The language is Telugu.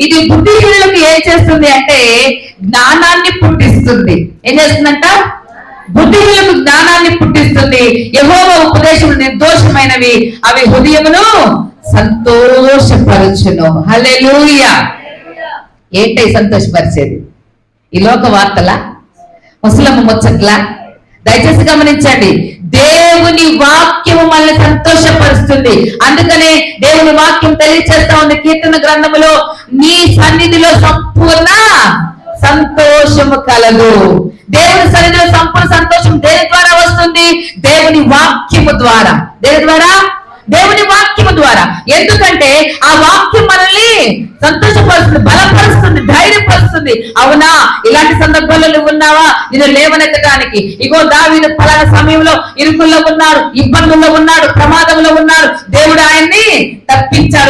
ఇది బుద్ధిహీనులకు ఏం చేస్తుంది అంటే జ్ఞానాన్ని పుట్టిస్తుంది. ఏం చేస్తుందంట? బుద్ధిహీనులకు జ్ఞానాన్ని పుట్టిస్తుంది. యహోవ ఉపదేశములు నిర్దోషమైనవి. అవి హృదయమును సంతోషపరచును. హల్లెలూయా. ఏంటి సంతోషపరిచేది? ఈ లోక వార్తల? ముసలమ్మ ముచ్చట్ల? దయచేసి గమనించండి. దేవుని వాక్యము మనల్ని సంతోషపరుస్తుంది. అందుకనే దేవుని వాక్యం తెలియచేస్తా ఉంది కీర్తన గ్రంథములో నీ సన్నిధిలో సంపూర్ణ సంతోషము కలదు. దేవుని సన్నిధిలో సంపూర్ణ సంతోషం దేని ద్వారా వస్తుంది? దేవుని వాక్యము ద్వారా. దేని ద్వారా? దేవుని వాక్యము ద్వారా. ఎందుకంటే ఆ వాక్యం మనల్ని సంతోషపరుస్తుంది బలపరుస్తుంది ధైర్యపరుస్తుంది. అవునా? ఇలాంటి సందర్భాల్లో నువ్వు ఉన్నావా? నేను లేవనెత్తడానికి ఇగో దావీదు పలానా సమయంలో ఇరుకుల్లో ఉన్నాడు ఇబ్బందుల్లో ఉన్నాడు ప్రమాదంలో ఉన్నాడు. దేవుడు ఆయన్ని తప్పించాడు.